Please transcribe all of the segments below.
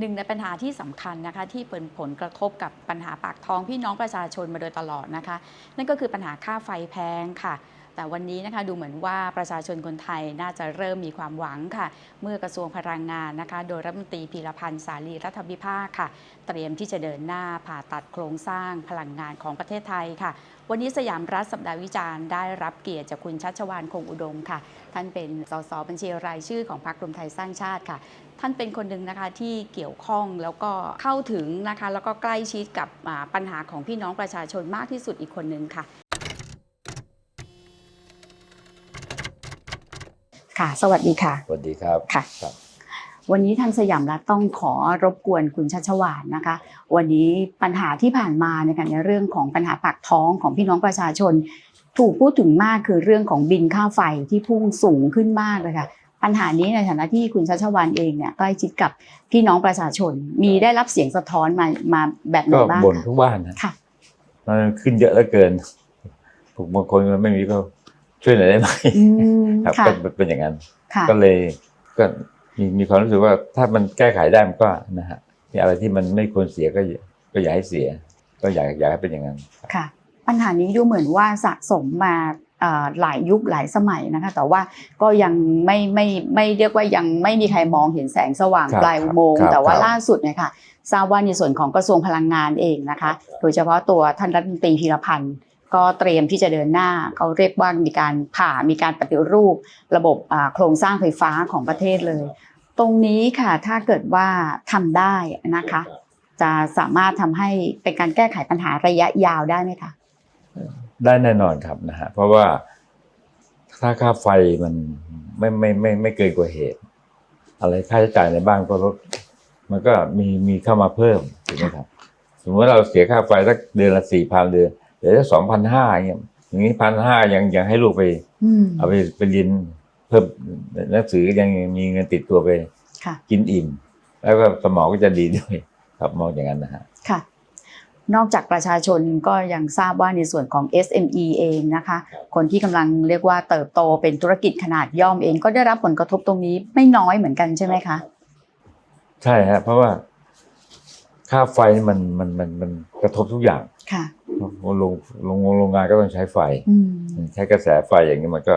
หนึ่งในปัญหาที่สำคัญนะคะที่เป็นผลกระทบกับปัญหาปากท้องพี่น้องประชาชนมาโดยตลอดนะคะ นั่นก็คือปัญหาค่าไฟแพงค่ะ แต่วันนี้นะคะดูเหมือนว่าประชาชนคนไทยน่าจะเริ่มมีความหวังค่ะ เมื่อกระทรวงพลังงานนะคะ โดยรัฐมนตรีพีรพันธ์สาลีรัฐวิภาคค่ะ เตรียมที่จะเดินหน้าผ่าตัดโครงสร้างพลังงานของประเทศไทยค่ะ วันนี้สยามรัฐสัปดาห์วิจารณ์ได้รับเกียรติจากคุณชัชวานคงอุดมค่ะ ท่านเป็นสสบัญชีรายชื่อของพรรครวมไทยสร้างชาติค่ะ ท่านเป็นคนหนึ่งนะคะที่เกี่ยวข้องแล้วก็เข้าถึงนะคะแล้วก็ใกล้ชิดกับอ่าปัญหาของพี่น้องประชาชนมากที่สุดอีกคนหนึ่งค่ะค่ะ สวัสดีค่ะ สวัสดีครับค่ะครับ วันนี้ทางสยามรัฐต้องขอรบกวนคุณชัชวานนะคะ วันนี้ปัญหาที่ผ่านมาเนี่ยในเรื่องของปัญหาปากท้องของพี่น้องประชาชน ถูกพูดถึงมากคือเรื่องของบินค่าไฟที่พุ่งสูงขึ้นมากเลยค่ะ ปัญหานี้ในฐานะที่คุณชัชวานเองเนี่ยใกล้ชิดกับพี่น้องประชาชน มีได้รับเสียงสะท้อนมามาแบบไหนก็บ้างบ่นคะทุกบ้านนะค่ะมันขึ้นเยอะเหลือเกินผมบางคนมันไม่มีก็ช่วยหน่อยได้ไหมอืมครับค่ะก็เป็นอย่างนั้นค่ะก็เลยก็มีมีความรู้สึกว่าถ้ามันแก้ไขได้มันก็นะฮะมีอะไรที่มันไม่ควรเสียก็อย่าก็อย่าให้เสีย ก็อยากอยากให้เป็นอย่างนั้นค่ะ ปัญหานี้ดูเหมือนว่าสะสมมาเอ่อ หลายยุคหลายสมัยนะคะ แต่ว่าก็ยังไม่ไม่ไม่เรียกว่ายังไม่มีใครมองเห็นแสงสว่างครับปลายอุโมงค์ครับแต่ว่าครับล่าสุดเนี่ยค่ะทราบว่าในส่วนของกระทรวงพลังงานเองนะคะ โดยเฉพาะตัวท่านรัฐมนตรีพีรพันธ์ก็เตรียมที่จะเดินหน้าเขาเรียกว่ามีการผ่ามีการปฏิรูป ระบบอ่าโครงสร้างไฟฟ้าของประเทศเลย ตรงนี้ค่ะถ้าเกิดว่าทำได้นะคะ จะสามารถทำให้เป็นการแก้ไขปัญหาระยะยาวได้ไหมคะ ได้แน่นอนครับนะฮะเพราะว่าถ้าค่าไฟมันไม่ไม่ไม่ไม่เกินกว่าเหตุ อะไรค่าใช้จ่ายในบ้านก็ลดมันก็มีมีเข้ามาเพิ่มถูกไหมครับ สมมติว่าเราเสียค่าไฟสักเดือนละสี่พันเดือนเดี๋ยวสองพันห้าอย่างเงี้ยอย่างนี้พันห้ายังยังให้ลูกไปอืมเอาไปไปเรียนเพิ่มหนังสือยังมีเงินติดตัวไปค่ะกินอิ่ม แล้วก็สมองก็จะดีด้วยครับมองอย่างนั้นนะฮะค่ะ นอกจากประชาชนก็ยังทราบว่าในส่วนของ SME เองนะคะ คนที่กำลังเรียกว่าเติบโตเป็นธุรกิจขนาดย่อมเอง ก็ได้รับผลกระทบตรงนี้ไม่น้อยเหมือนกันใช่ไหมคะ ใช่ฮะเพราะว่าค่าไฟนี่มันมันมันมันกระทบทุกอย่างค่ะโรงโรงโรงงานก็ต้องใช้ไฟอืมใช้กระแสไฟอย่างนี้มันก็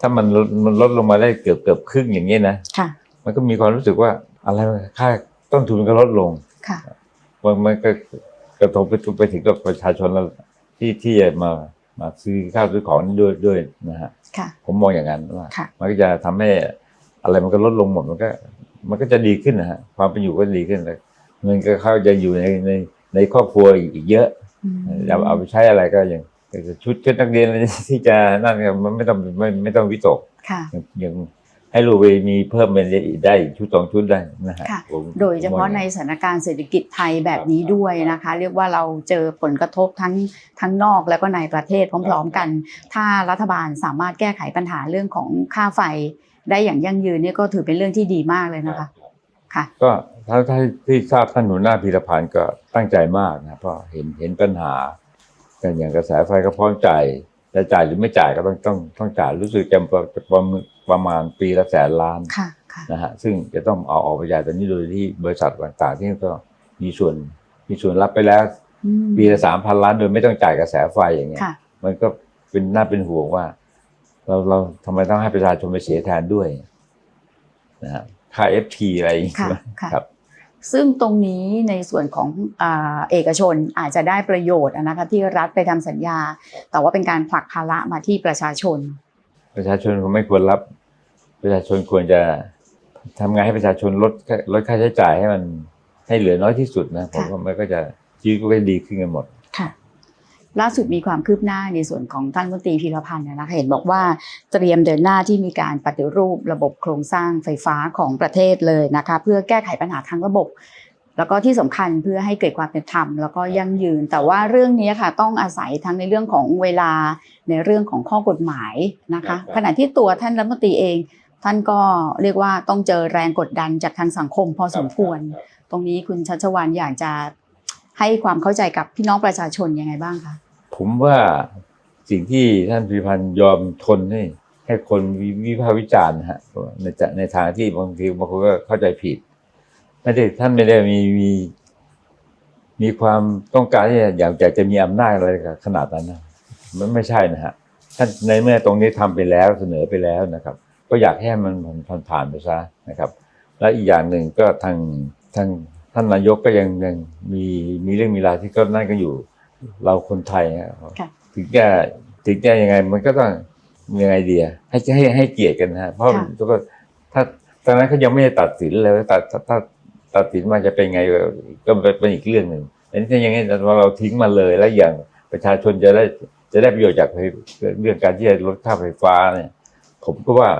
ถ้ามันลดมันลดลงมาได้เกือบเกือบครึ่งอย่างนี้นะค่ะ มันก็มีความรู้สึกว่าอะไรค่าต้นทุนก็ลดลงค่ะมันมันก็ กระทบไปไปถึงกับประชาชนแล้วที่ที่จะมามาซื้อข้าวซื้อของนี่ด้วยด้วยนะฮะค่ะ ผมมองอย่างนั้นว่าค่ะ มันก็จะทำให้อะไรมันก็ลดลงหมดมันก็ มันก็จะดีขึ้นนะฮะความเป็นอยู่ก็ดีขึ้นเลยเงินก็เข้าจะอยู่ในในในครอบครัวอีกอีกเยอะอืมจะเอาไปใช้อะไรก็อย่างชุดชุดนักเรียนอะไรที่จะนั่นก็มันไม่ต้องไม่ไม่ต้องวิตกค่ะยังยัง ให้ลูกไปมีเพิ่มเป็นได้อีกชุดสองชุดได้นะฮะค่ะผมโดยเฉพาะผมมองในอย่งสถานการณ์เศรษฐกิจไทยแบบนี้ด้วยนะคะ เรียกว่าเราเจอผลกระทบทั้งทั้งนอกแล้วก็ในประเทศพร้อม ๆ กัน ถ้ารัฐบาลสามารถแก้ไขปัญหาเรื่องของค่าไฟได้อย่างยั่งยืนเนี่ยก็ถือเป็นเรื่องที่ดีมากเลยนะคะค่ะก็ถ้าถ้าที่ทราบท่านหัวหน้าพีรพันธ์ก็ตั้งใจมากนะเพราะเห็นเห็นปัญหากันอย่างกระแสไฟก็พร้อมจ่าย จะจ่ายหรือไม่จ่ายก็ต้องต้องต้องจ่ายรู้สึกจะประประมาณประมาณปีละแสนล้านค่ะค่ะนะฮะซึ่งจะต้องเอาออกไปจ่ายตอนนี้โดยที่บริษัทต่างๆที่ก็มีส่วนมีส่วนรับไปแล้วอืมปีละสามพันล้านโดยไม่ต้องจ่ายกระแสไฟอย่างเงี้ยค่ะมันก็เป็นน่าเป็นห่วงว่า เราเราทำไมต้องให้ประชาชนไปเสียแทนด้วยนะฮะค่า FT อะไรอย่างเงี้ค่ะยค่ะครับ ซึ่งตรงนี้ในส่วนของอเอกชนอาจจะได้ประโยชน์นะคะที่รัฐไปทำสัญญา แต่ว่าเป็นการผลักภาระมาที่ประชาชน ประชาชนคงไม่ควรรับ ประชาชนควรจะทำไงให้ประชาชนลดลดค่าใช้จ่ายให้มันให้เหลือน้อยที่สุดนะผมว่ามันก็จะชีวิตก็จะดีขึ้นกันหมด ล่าสุดมีความคืบหน้าในส่วนของท่านรัฐมนตรีพีรพันธ์นะคะเห็นบอกว่าเตรียมเดินหน้าที่มีการปฏิรูประบบโครงสร้างไฟฟ้าของประเทศเลยนะคะเพื่อแก้ไขปัญหาทั้งระบบ แล้วก็ที่สำคัญเพื่อให้เกิดความเป็นธรรมแล้วก็ยั่งยืน แต่ว่าเรื่องนี้ค่ะต้องอาศัยทั้งในเรื่องของเวลาในเรื่องของข้อกฎหมายนะคะครับขณะที่ตัวท่านรัฐมนตรีเอง ท่านก็เรียกว่าต้องเจอแรงกดดันจากทางสังคมพอสมควร ตรงนี้คุณชัชวานอยากจะ ให้ความเข้าใจกับพี่น้องประชาชนยังไงบ้างคะผมว่าสิ่งที่ท่านพิพันธ์ยอมทนให้ให้คนวิวพากษ์วิจารณ์นะฮะในในทางที่บางทีบางคนก็เข้าใจผิดไม่ได้ท่านไม่ได้มีมีมีความต้องการที่อยากอยากจะมีอำนาจอะไรขนาดนั้นนะมันไม่ใช่นะฮะท่านในเมื่อตรงนี้ทำไปแล้วเสนอไปแล้วนะครับ ก็อยากให้มันผ่านผ่านไปซะนะครับ และอีกอย่างหนึ่งก็ทางทาง ท่านนายกก็ยังยังมีมีเรื่องมีราวที่ก็นั่นก็อยู่ เราคนไทยนะค่ะถึงจะถึงจะยังไง มันก็ต้องยังไงดีอะให้ให้ให้เกียรติกันนะฮะเพราะค่ะก็ถ้าตอนนั้นเขายังไม่ได้ตัดสินเลยว่าตัดถ้าถ้าตัดสินมาจะเป็นไงก็เป็นอีกเรื่องหนึ่งแต่นี่ถ้าอย่างนี้เราเราทิ้งมาเลยแล้วอย่างประชาชนจะได้จะได้ประโยชน์จากเรื่องการที่จะลดค่าไฟฟ้าเนี่ย ผมก็ว่า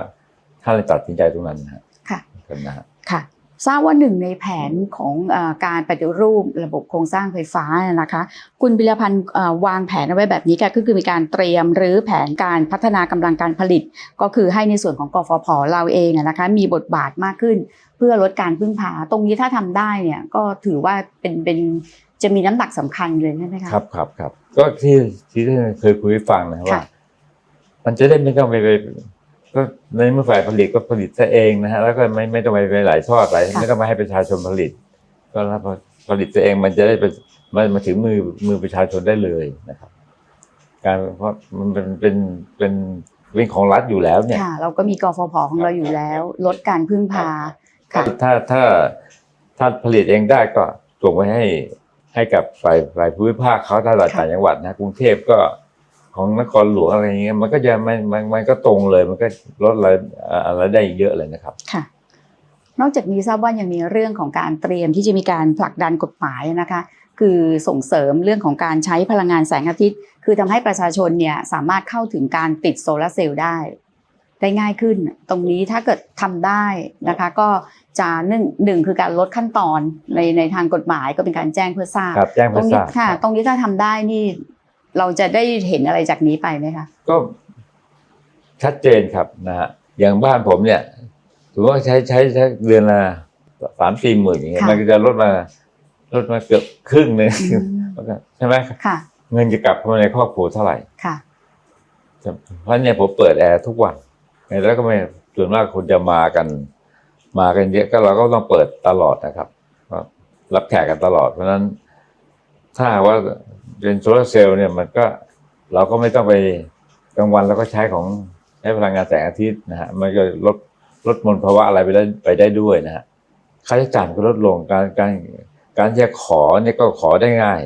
ท่านเลยตัดสินใจตรงนั้นนะฮะค่ะกันนะฮะค่ะ ทราบว่าหนึ่งในแผนของเออการปฏิรูประบบโครงสร้างไฟฟ้าเนี่ยนะคะ คุณพิรพันธ์เอ่อวางแผนเอาไว้แบบนี้ค่ะก็คือมีการเตรียมหรือแผนการพัฒนากำลังการผลิต ก็คือให้ในส่วนของกฟผเราเองอะนะคะมีบทบาทมากขึ้น เพื่อลดการพึ่งพา ตรงนี้ถ้าทำได้เนี่ยก็ถือว่าเป็นเป็นจะมีน้ำหนักสำคัญเลยใช่ไหมคะครับครับครับก็ที่ที่ท่านเคยคุยให้ฟังนะว่าค่ะมันจะได้ไม่ต้องไปไป ก็ในเมื่อฝ่ายผลิตก็ผลิตซะเองนะฮะแล้วก็ไม่ไม่ต้องไปไปหลายทอดหลายไม่ต้องมาให้ประชาชนผลิต ก็รับผลิตตัวเองมันจะได้ไปมันมาถึงมือมือประชาชนได้เลยนะครับ การเพราะมันเป็นเป็นเป็นเป็นของรัฐอยู่แล้วเนี่ย ค่ะ เราก็มีกฟผของเราอยู่แล้ว ลดการพึ่งพาค่ะถ้าถ้าถ้าผลิตเองได้ก็ส่งไปให้ให้กับฝ่ายฝ่ายภูมิภาคเขาถ้าเราค่ะต่างจังหวัดนะกรุงเทพก็ ของนครหลวงอะไรอย่างเงี้ยมันก็จะมันมันมันก็ตรงเลยมันก็ลดอะไรอะไรได้เยอะเลยนะครับค่ะนอกจากนี้ทราบว่ายังมีเรื่องของการเตรียมที่จะมีการผลักดันกฎหมายนะคะ คือส่งเสริมเรื่องของการใช้พลังงานแสงอาทิตย์ คือทำให้ประชาชนเนี่ยสามารถเข้าถึงการติดโซลาร์เซลล์ได้ ได้ง่ายขึ้น ตรงนี้ถ้าเกิดทำได้นะคะ ก็จะหนึ่งหนึ่งคือการลดขั้นตอนในในทางกฎหมายก็เป็นการแจ้งเพื่อทราบครับแจ้งตรเพื่องทนี้ราบค่ะครับตรงนี้ถ้าทำได้นี่ เราจะได้เห็นอะไรจากนี้ไปไหมคะก็ชัดเจนครับนะฮะอย่างบ้านผมเนี่ยถือว่าใช้ใช้ใช้เดือนละสามสี่หมื่นอย่างเงี้ยค่ะมันก็จะลดมาลดมาเกือบครึ่งหนึ่งอืมใช่ไหมค่ะ เงินจะกลับเข้ามาในครอบครัวเท่าไหร่ค่ะเพราะเนี่ยผมเปิดแอร์ทุกวันแล้วก็ไม่ส่วนมากคนจะมากัน มากันเยอะก็เราก็ต้องเปิดตลอดนะครับก็รับแขกกันตลอด เพราะฉะนั้นถ้าหากว่า เป็นโซลาร์เซลล์เนี่ยมันก็เราก็ไม่ต้องไปกลางวันเราก็ใช้ของใช้พลังงานแสงอาทิตย์นะฮะมันก็ลดลดมลภาวะอะไรไปได้ไปได้ด้วยนะฮะค่าใช้จ่ายมันก็ลดลงการการการจะขอเนี่ยก็ขอได้ง่าย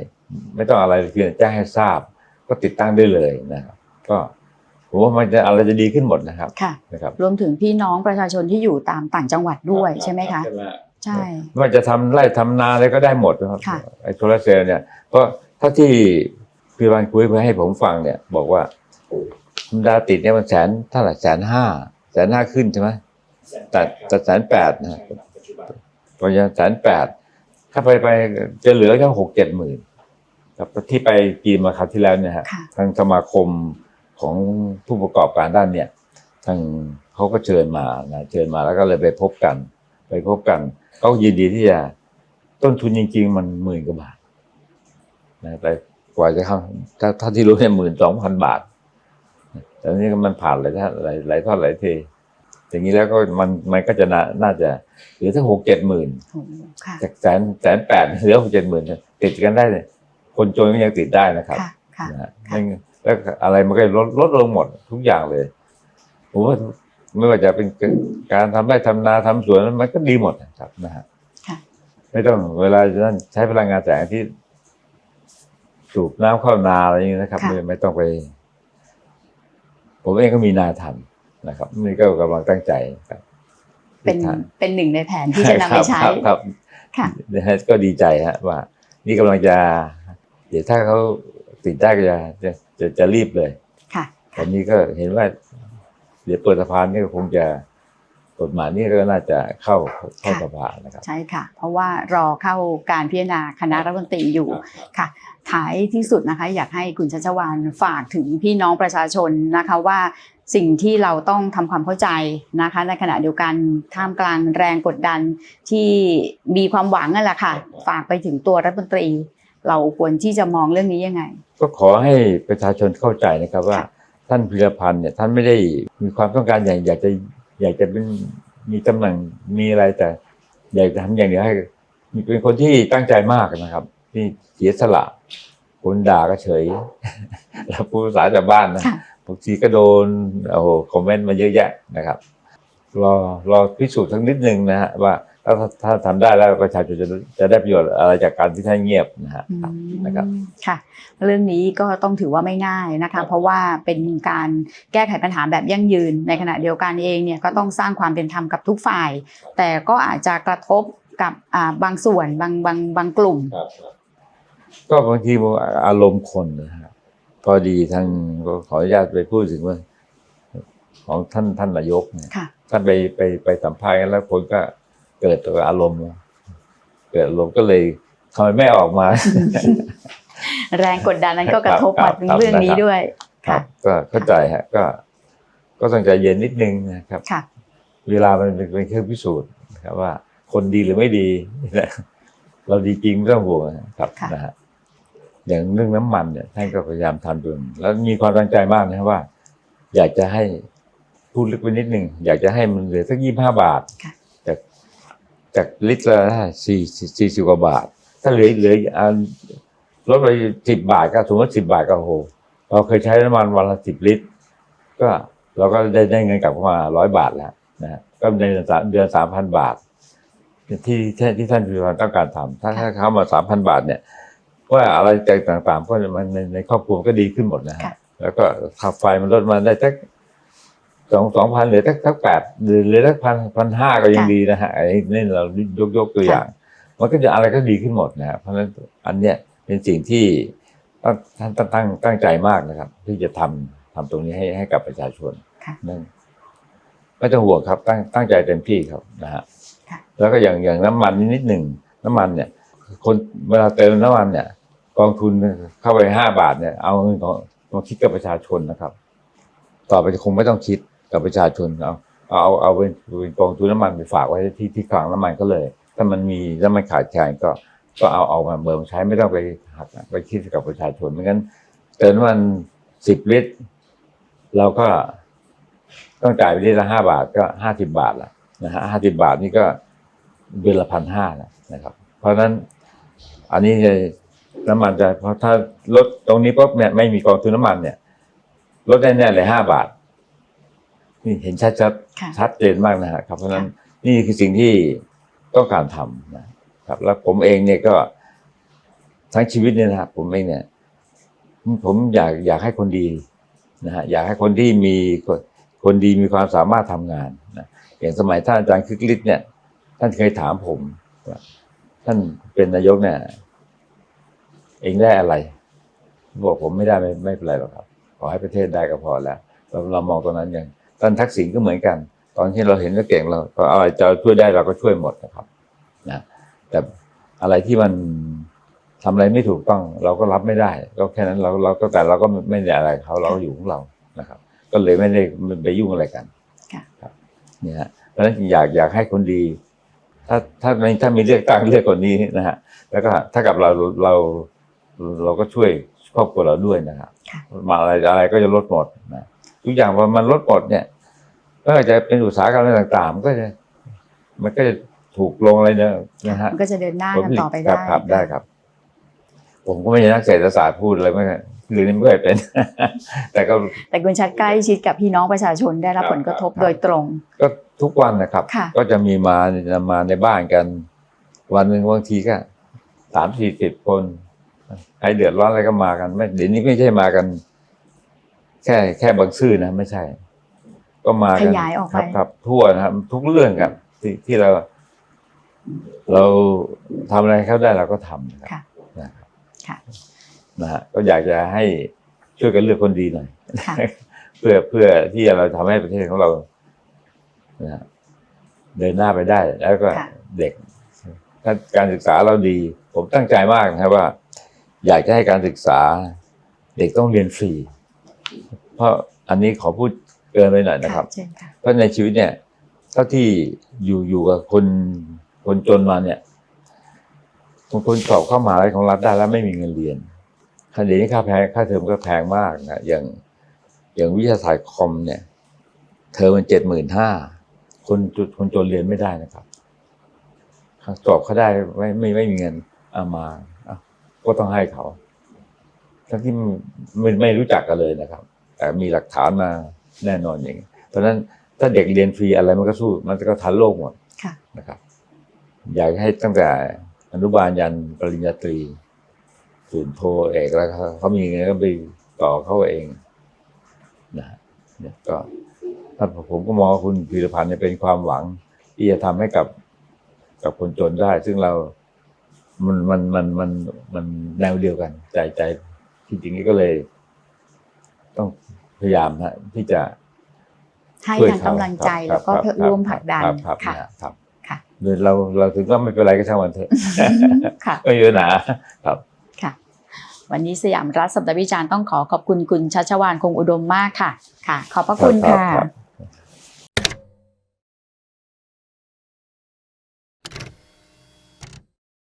ไม่ต้องอะไรเพียงแจ้งให้ทราบ ก็ติดตั้งได้เลยนะครับ ก็ผมว่ามันจะอะไรจะดีขึ้นหมดนะครับค่ะนะครับ รวมถึงพี่น้องประชาชนที่อยู่ตามต่างจังหวัดด้วยใช่ไหมคะใช่ไม่ว่าจะทำไร่ทำนาอะไรก็ได้หมดนะครับค่ะไอ้โซลาร์เซลล์เนี่ยเพราะ ถ้าที่พี่วันคุยเพื่อให้ผมฟังเนี่ย บอกว่าธรรมดาติดเนี่ยมันแสนเท่าไหร่แสนห้าแสนห้าขึ้นใช่ไหมแต่แต่แสนแปดนะพอจะแสนแปดถ้าไปไปจะเหลือแค่หกเจ็ดหมื่นครับที่ไปจีนมาคราวที่แล้วเนี่ยฮะค่ะทางสมาคมของผู้ประกอบการด้านเนี่ยทางเขาก็เชิญมานะเชิญมาแล้วก็เลยไปพบกัน ไปพบกันเขายินดีที่จะต้นทุนจริง ๆ มันหมื่นกว่าบาท นะแต่กว่าจะเข้าถ้าถ้าที่รู้เนี่ยหมื่นสองพันบาทแต่นี่มันผ่านหลายท่าหลายหลายทอดหลายเทอย่างนี้แล้วก็มันมันก็จะน่าน่าจะเหลือทั้งหกเจ็ดหมื่นโอ้ค่ะจากแสนแสนแปดเหลือหกเจ็ดหมื่นติดกันได้เลยคนจนก็ยังติดได้นะครับค่ะค่ะนะฮะค่ะไม่แล้วอะไรมันก็ลดลดลงหมดทุกอย่างเลยผมว่าไม่ว่าจะเป็นการทำไร่ทำนาทำสวนมันก็ดีหมดนะครับนะฮะค่ะไม่ต้องเวลาจะนั่นใช้พลังงานแสงอาทิตย์ สูบน้ำเข้านาอะไรอย่างนี้นะครับค่ะไม่ไม่ต้องไป ผมเองก็มีนาทำนะครับ นี่ก็กำลังตั้งใจครับเป็นทางเป็นหนึ่งในแผนที่จะนำไปใช้ ครับครับค่ะนะฮะก็ดีใจฮะ ว่า นี่กำลังจะ เดี๋ยวถ้าเขาติดได้ก็จะจะจะจะรีบเลย ค่ะตอนนี้ก็เห็นว่า เดี๋ยวเปิดสะพานนี่ก็คงจะ กฎหมายนี่ก็น่าจะเข้าเข้าสภานะครับ ใช่ค่ะ เพราะว่ารอเข้าการพิจารณาคณะรัฐมนตรีอยู่ค่ะท้ายที่สุดนะคะ อยากให้คุณชัชวานฝากถึงพี่น้องประชาชนนะคะว่าสิ่งที่เราต้องทำความเข้าใจนะคะ ในขณะเดียวกันท่ามกลางแรงกดดันที่มีความหวังนั่นแหละค่ะ ฝากไปถึงตัวรัฐมนตรี เราควรที่จะมองเรื่องนี้ยังไง ก็ขอให้ประชาชนเข้าใจนะครับว่าท่านพิรพันธ์เนี่ยท่านไม่ได้มีความต้องการอย่างอยากจะ อยากจะเป็นมีตำแหน่งมีอะไรแต่ อยากจะทำอย่างเดียวให้เป็นคนที่ตั้งใจมากนะครับ ที่เสียสละคนด่าก็เฉยแล้วพูดภาษาชาวบ้านนะค่ะบางทีก็โดนโอ้โหคอมเมนต์มาเยอะแยะนะครับรอรอพิสูจน์สักนิดนึงนะฮะว่า ถ้าถ้าทำได้แล้วประชาชนจะจะได้ประโยชน์อะไรจากการที่ท่านเงียบนะฮะอืมนะครับค่ะ เรื่องนี้ก็ต้องถือว่าไม่ง่ายนะคะ เพราะว่าเป็นการแก้ไขปัญหาแบบยั่งยืน ในขณะเดียวกันเองเนี่ยก็ต้องสร้างความเป็นธรรมกับทุกฝ่าย แต่ก็อาจจะกระทบกับอ่าบางส่วนบางบางบางกลุ่ม ก็บางทีอารมณ์คนนะฮะพอดีทางก็ขออนุญาตไปพูดถึงว่าของท่านท่านนายกเนี่ยค่ะท่านไปไปไปสัมภาษณ์กันแล้วคนก็ เกิดตัวอารมณ์ เกิดอารมณ์ก็เลยทำไมไม่ออกมา แรงกดดันนั้นก็กระทบครัมาบถึงครับเรื่องนี้ด้วยครัค่ะบก็เข้าใจฮะ ก็ ก็ต้องใจเย็นนิดนึงนะครับค่ะเวลามันเป็นเป็นเครื่องพิสูจน์นะครับว่า คนดีหรือไม่ดีนะเราดีจริงไม่ต้องห่วงนะครับค่ะนะฮะอย่างเรื่องน้ำมันเนี่ยท่านก็พยายามทำดูแล้วมีความตั้งใจมากนะครับว่า อยากจะให้พูดลึกไปนิดนึงอยากจะให้มันเหลือสักยี่ห้าบาทค่ะ จากจากลิตรละสี่สี่สิบกว่าบาท ถ้าเหลือเหลืออันลดไปสิบบาทก็สมมติสิบบาทก็โอ้โหเราเคยใช้น้ำมันวันละสิบลิตร ก็เราก็ได้ได้เงินกลับเข้ามาร้อยบาทแล้วนะฮะก็ในเดือนสามเดือนสามพันบาท ที่ที่ที่ท่านพิพากต้องการทำถ้าถ้าเข้ามาสามพันบาทเนี่ยว่าอะไรต่างๆก็มันในในครอบครัวก็ดีขึ้นหมดนะฮะค่ะแล้วก็ค่าไฟมันลดมาได้สัก สองสองพันเหลือสักสักแปดหรือเหลือสักพันพันห้าก็ยังดีนะฮะไอ้นี่เรายกยกตัวอย่าง มันก็จะอะไรก็ดีขึ้นหมดนะฮะเพราะฉะนั้นอันเนี้ยเป็นสิ่งที่ต้องท่านตั้งตั้งตั้งใจมากนะครับ ที่จะทำทำตรงนี้ให้ให้กับประชาชนค่ะนั่นไม่ต้องห่วงครับตั้งตั้งใจเต็มที่ครับนะฮะค่ะแล้วก็อย่างอย่างน้ำมันนิดหนึ่งน้ำมันเนี่ย คนเวลาเติมน้ำมันเนี่ย กองทุนเข้าไปห้าบาทเนี่ย เอาเงินของมาคิดกับประชาชนนะครับ ต่อไปคงไม่ต้องคิด กับประชาชนเอาเอาเอาเป็นเป็นกองทุนน้ำมันไปฝากไว้ที่ที่คลังน้ำมันก็เลย ถ้ามันมีน้ำมันขาดแคลนก็ก็เอาเอามาเบิกใช้ไม่ต้องไปหักไปคิดกับประชาชนไม่งั้นเติมน้ำมันสิบลิตรเราก็ต้องจ่ายไปลิตรละห้าบาทก็ห้าสิบาทละนะฮะห้าสิบาทนี่ก็เดือนละพันห้านะครับ เพราะฉะนั้นอันนี้น้ำมันจะเพราะถ้าลดตรงนี้ปุ๊บเนี่ยไม่มีกองทุนน้ำมันเนี่ยลดแน่ๆเลยห้าบาท นี่เห็นชัดชัดๆค่ะชัดเจนมากนะฮะครับ เพราะฉะนั้นนี่คือสิ่งที่ต้องการทำนะครับ แล้วผมเองเนี่ยก็ทั้งชีวิตเนี่ยนะครับผมเองเนี่ย ผมอยากอยากให้คนดีนะฮะอยากให้คนที่มีคนคนดีมีความสามารถทำงานนะอย่างสมัยท่านอาจารย์คึกฤทธิ์เนี่ย ท่านเคยถามผมว่าท่านเป็นนายกเนี่ย เองได้อะไรบอกผมไม่ได้ไม่ไม่เป็นไรหรอกครับ ขอให้ประเทศได้ก็พอแล้วเราเรามองตรงนั้นอย่าง ท่านทักษิณก็เหมือนกัน ตอนที่เราเห็นว่าเก่งเราก็อะไรจะช่วยได้เราก็ช่วยหมดนะครับนะแต่อะไรที่มันทำอะไรไม่ถูกต้อง เราก็รับไม่ได้ ก็แค่นั้นเราเราก็แต่เราก็ไม่ได้อะไรเขาเราอยู่ของเรานะครับ ก็เลยไม่ได้ไปยุ่งอะไรกันค่ะครับเนี่ยฮะเพราะฉะนั้นอยากอยากให้คนดี ถ้าถ้าไม่ถ้ามีเลือกตั้งเลือกคนนี้นะฮะแล้วก็ถ้ากับเราเราเราก็ช่วยครอบครัวเราด้วยนะครับค่ะมาอะไรอะไรก็จะลดหมดนะ ทุกอย่างพอมันลดหมดเนี่ยก็จะเป็นอุตสาหกรรมอะไรต่างๆ มันก็จะ มันก็จะถูกลงอะไรเนี่ยนะฮะมันก็จะเดินหน้ากันต่อไปครัได้บครับได้ครับ ผมก็ไม่ใช่นักเศรษฐศาสตร์พูดเลยไม่หรือนี่ไม่เคยเป็น แต่ก็แต่คุณชัดใกล้ชิดกับพี่น้องประชาชนได้รับครับผลกระทบครับโดยตรง ก็ทุกวันนะครับค่ะก็จะมีมามาในบ้านกัน วันหนึ่งบางทีก็สามสี่สิบคนใครเดือดร้อนอะไรก็มากัน ไม่เดี๋ยวนี้ไม่ใช่มากัน แค่แค่บางซื่อนะไม่ใช่ ก็มากันขยายออกไปครับครับทั่วนะครับ ทุกเรื่องครับที่ที่เรา เราทำอะไรเขาได้เราก็ทำนะครับค่ะนะครับค่ะนะฮะก็อยากจะให้ช่วยกันเลือกคนดีหน่อยค่ะเพื่อเพื่อที่เราทำให้ประเทศของเรานะฮะเดินหน้าไปได้ แล้วก็ค่ะเด็กถ้าการศึกษาเราดี ผมตั้งใจมากนะครับว่า อยากจะให้การศึกษา เด็กต้องเรียนฟรี เพราะอันนี้ขอพูดเกินไปหน่อยนะครับเชิญค่ะเพราะในชีวิตเนี่ยเท่าที่อยู่อยู่กับคนคนจนมาเนี่ยบางคนสอบเข้ามหาลัยของรัฐได้แล้วไม่มีเงินเรียนคันเดี๋ยวนี้ค่าแพงค่าเทอมก็แพงมากนะอย่างอย่างวิทยาศาสตร์คอมเนี่ย เทอมมันเจ็ดหมื่นห้าคนจนคนจนเรียนไม่ได้นะครับสอบเขาได้ไม่ไม่ไม่มีเงินเอามาอะก็ต้องให้เขา ทั้งที่ไม่ไม่รู้จักกันเลยนะครับ แต่มีหลักฐานมาแน่นอนอย่างนี้เพราะฉะนั้นถ้าเด็กเรียนฟรีอะไรมันก็สู้ มันก็ทันโลกหมดค่ะนะครับ อยากให้ตั้งแต่อนุบาลยันปริญญาตรีศูนย์โทเอกแล้วเขาเขามีเงินก็ไปต่อเขาเองนะฮะเนี่ยก็ถ้าผมก็มองว่าคุณพีรพันธ์เนี่ยเป็นความหวัง ที่จะทำให้กับกับคนจนได้ ซึ่งเรา มันมันมันมันมันแนวเดียวกันใจใจ ที่จริงๆก็เลย ต้องพยายามฮะที่จะให้ช่วยทางเขากำลังใจครัแล้บวก็ครับร่วมผลักดันครับครับค่ะนะครับค่ะโดยเราเราถึงว่าไม่เป็นไรก็ช่างมันเถอะค่ะไม่มีปัญหาครับค่ะ วันนี้สยามรัฐสัปดาห์วิจารณ์ต้องขอขอบคุณคุณชัชวานคงอุดมมากค่ะ ค่ะ ขอบพระคุณรับค่ะรับ